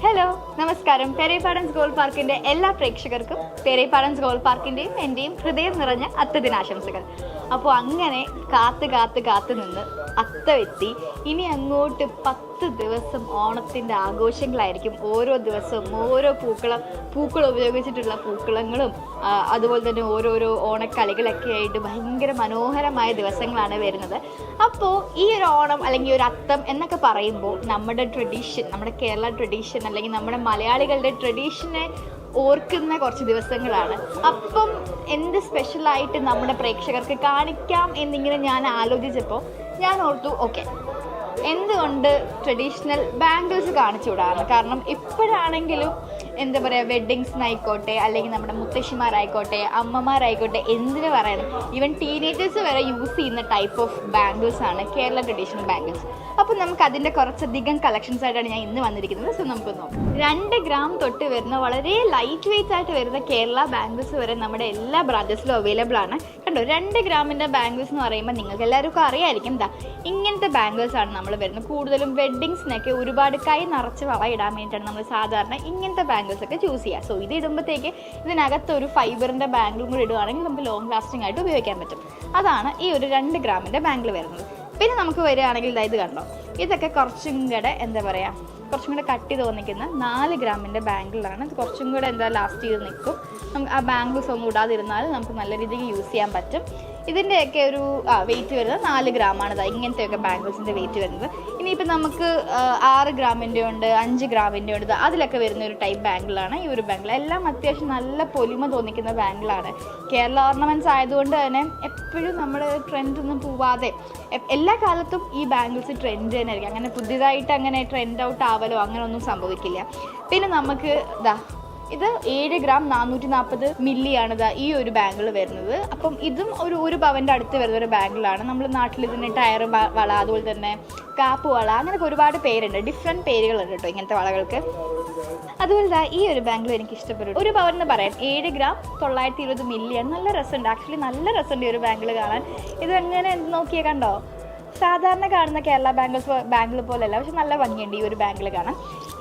Hello നമസ്കാരം. Perepadans goal പാർക്കിന്റെ എല്ലാ പ്രേക്ഷകർക്കും പെരേപ്പാടൻസ് ഗോൾ പാർക്കിന്റെയും എന്റെയും ഹൃദയം നിറഞ്ഞ അത്തദിനാശംസകൾ അപ്പോൾ അങ്ങനെ കാത്ത് കാത്ത് കാത്ത് നിന്ന് അത്തമെത്തി ഇനി അങ്ങോട്ട് പത്ത് ദിവസം ഓണത്തിന്റെ ആഘോഷങ്ങളായിരിക്കും ഓരോ ദിവസവും ഓരോ പൂക്കളം പൂക്കൾ ഉപയോഗിച്ചിട്ടുള്ള പൂക്കളങ്ങളും അതുപോലെ തന്നെ ഓരോരോ ഓണക്കളികളൊക്കെ ആയിട്ട് ഭയങ്കര മനോഹരമായ ദിവസങ്ങളാണ് വരുന്നത്. അപ്പോൾ ഈ ഒരു ഓണം അല്ലെങ്കിൽ ഒരു അത്തം എന്നൊക്കെ പറയുമ്പോൾ നമ്മുടെ ട്രഡീഷൻ നമ്മുടെ കേരള ട്രഡീഷൻ അല്ലെങ്കിൽ നമ്മുടെ മലയാളികളുടെ ട്രഡീഷനെ ഓർക്കുന്ന കുറച്ച് ദിവസങ്ങളാണ്. അപ്പം എന്ത് സ്പെഷ്യലായിട്ട് നമ്മുടെ പ്രേക്ഷകർക്ക് കാണിക്കാം എന്നിങ്ങനെ ഞാൻ ആലോചിച്ചപ്പോൾ ഞാൻ ഓർത്തു ഓക്കെ എന്തുകൊണ്ട് ട്രഡീഷണൽ ബാംഗിൾസ് കാണിച്ചുകൂടാന്ന് കാരണം ഇപ്പോഴാണെങ്കിലും എന്താ പറയുക വെഡ്ഡിങ്സിനായിക്കോട്ടെ അല്ലെങ്കിൽ നമ്മുടെ മുത്തശ്ശിമാരായിക്കോട്ടെ അമ്മമാരായിക്കോട്ടെ എന്തിന് പറയണം. ഈവൻ ടീനേജേഴ്സ് വരെ യൂസ് ചെയ്യുന്ന ടൈപ്പ് ഓഫ് ബാംഗിൾസ് ആണ് കേരള ട്രഡീഷണൽ ബാംഗിൾസ് അപ്പോൾ നമുക്ക് അതിന്റെ കുറച്ചധികം കളക്ഷൻസ് ആയിട്ടാണ് ഞാൻ ഇന്ന് വന്നിരിക്കുന്നത്. സോ നമുക്ക് നോക്കാം. രണ്ട് ഗ്രാം തൊട്ട് വരുന്ന വളരെ ലൈറ്റ് വെയിറ്റ് ആയിട്ട് വരുന്ന കേരള ബാംഗിൾസ് വരെ നമ്മുടെ എല്ലാ ബ്രാഞ്ചസിലും അവൈലബിൾ ആണ്. കണ്ടോ രണ്ട് ഗ്രാമിന്റെ ബാംഗിൾസ് എന്ന് പറയുമ്പോൾ നിങ്ങൾക്ക് എല്ലാവർക്കും അറിയായിരിക്കും. എന്താ ഇങ്ങനത്തെ ബാംഗിൾസ് ആണ് നമ്മൾ വരുന്നത്. കൂടുതലും വെഡ്ഡിങ്സിനൊക്കെ ഒരുപാട് കൈ നിറച്ച് വളയിടാൻ വേണ്ടിയിട്ടാണ് നമ്മൾ സാധാരണ ഇങ്ങനത്തെ ബാംഗിൾസ് ഒക്കെ ചൂസ് ചെയ്യുക സോ ഇത് ഇടുമ്പോഴത്തേക്ക് ഇതിനകത്ത് ഒരു ഫൈബറിന്റെ ബാംഗിളും കൂടി ഇടുവാണെങ്കിൽ നമുക്ക് ലോങ് ലാസ്റ്റിംഗ് ആയിട്ട് ഉപയോഗിക്കാൻ പറ്റും. അതാണ് ഈ ഒരു രണ്ട് ഗ്രാമിന്റെ ബാംഗിൾ വരുന്നത്. പിന്നെ നമുക്ക് വരികയാണെങ്കിൽ ഇതാ ഇത് കണ്ടോ? ഇതൊക്കെ കുറച്ചും കൂടെ എന്താ പറയുക കുറച്ചും കൂടെ കട്ടി തോന്നിക്കുന്ന നാല് ഗ്രാമിന്റെ ബാംഗിളാണ് ഇത് കുറച്ചും കൂടെ എന്താ ലാസ്റ്റ് ചെയ്ത് നിൽക്കും. നമുക്ക് ആ ബാംഗിൾസ് ഒന്നും ഇടാതിരുന്നാൽ നമുക്ക് നല്ല രീതിയിൽ യൂസ് ചെയ്യാൻ പറ്റും. ഇതിന്റെയൊക്കെ ഒരു ആ വെയിറ്റ് വരുന്നത് നാല് ഗ്രാമാണ്. ഇതാ ഇങ്ങനത്തെയൊക്കെ ബാംഗിൾസിന്റെ വെയിറ്റ് വരുന്നത്. ഇനിയിപ്പോൾ നമുക്ക് ആറ് ഗ്രാമിന്റെ ഉണ്ട് അഞ്ച് ഗ്രാമിന്റെ ഉണ്ട് അതിലൊക്കെ വരുന്ന ഒരു ടൈപ്പ് ബാംഗിളാണ് ഈ ഒരു ബാംഗിൾ എല്ലാം അത്യാവശ്യം നല്ല പൊലിമ തോന്നിക്കുന്ന ബാംഗിളാണ് കേരള ഓർണമെന്റ്സ് ആയതുകൊണ്ട് തന്നെ എപ്പോഴും നമ്മൾ ട്രെൻഡൊന്നും പോവാതെ എല്ലാ കാലത്തും ഈ ബാംഗിൾസ് ട്രെൻഡ് തന്നെ ആയിരിക്കും അങ്ങനെ പുതിയതായിട്ട് അങ്ങനെ ട്രെൻഡ് ഔട്ട് ആവലോ അങ്ങനെ ഒന്നും സംഭവിക്കില്ല. പിന്നെ നമുക്ക് ഇതാ ഇത് ഏഴ് ഗ്രാം നാനൂറ്റി നാൽപ്പത് മില്ലിയാണ് ഇതാ ഈ ഒരു ബാങ്കിൽ വരുന്നത്. അപ്പം ഇതും ഒരു ഒരു പവന്റെ അടുത്ത് വരുന്ന ഒരു ബാങ്കിലാണ് നമ്മൾ നാട്ടിൽ ഇതിന് ടയർ വള അതുപോലെ തന്നെ കാപ്പ് വള അങ്ങനെയൊക്കെ ഒരുപാട് പേരുണ്ട്. ഡിഫറെന്റ് പേരുകളുണ്ട് കേട്ടോ ഇങ്ങനത്തെ വളകൾക്ക്. അതുപോലെ തന്നെ ഈ ഒരു ബാങ്കിൽ എനിക്ക് ഇഷ്ടപ്പെട്ടു. ഒരു പവൻ എന്ന് പറയാം. ഏഴ് ഗ്രാം തൊള്ളായിരത്തി ഇരുപത് മില്ലിയാണ്. നല്ല രസമുണ്ട്. ആക്ച്വലി നല്ല രസമുണ്ട് ഈ ഒരു ബാങ്കിൽ കാണാൻ. ഇത് എങ്ങനെ നോക്കിയേ കണ്ടോ? സാധാരണ കാണുന്ന കേരള ബാംഗിൾസ് ബാംഗിൾ പോലെയല്ല പക്ഷെ നല്ല ഭംഗിയുണ്ട് ഈ ഒരു ബാംഗിൾ കാണാൻ.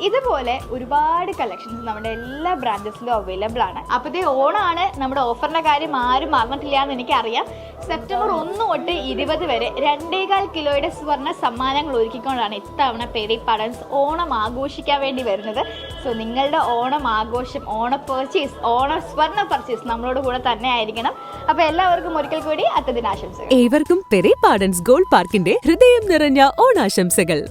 ഇതുപോലെ ഒരുപാട് കളക്ഷൻസ് നമ്മുടെ എല്ലാ ബ്രാഞ്ചസിലും അവൈലബിൾ ആണ്. അപ്പോൾ ഇത് ഓണമാണ് നമ്മുടെ ഓഫറിന്റെ കാര്യം ആരും മറന്നിട്ടില്ല എന്ന് എനിക്കറിയാം. സെപ്റ്റംബർ ഒന്ന് തൊട്ട് ഇരുപത് വരെ രണ്ടേകാൽ കിലോയുടെ സ്വർണ സമ്മാനങ്ങൾ ഒരുക്കിക്കൊണ്ടാണ് ഇത്തവണ പെരി പടൻസ് ഓണം ആഘോഷിക്കാൻ വേണ്ടി വരുന്നത്. സോ നിങ്ങളുടെ ഓണം ആഘോഷം ഓണ പർച്ചേസ് ഓണ സ്വർണ പർച്ചേസ് നമ്മളോട് കൂടെ തന്നെ ആയിരിക്കണം. അപ്പോൾ എല്ലാവർക്കും ഒരിക്കൽ കൂടി അത്തദിനാശംസകൾ ഏവർക്കും പെരേ പാഡൻസ് ഗോൾഡ് പാർക്കിന്റെ ഹൃദയം നിറഞ്ഞ ഓണാശംസകൾ.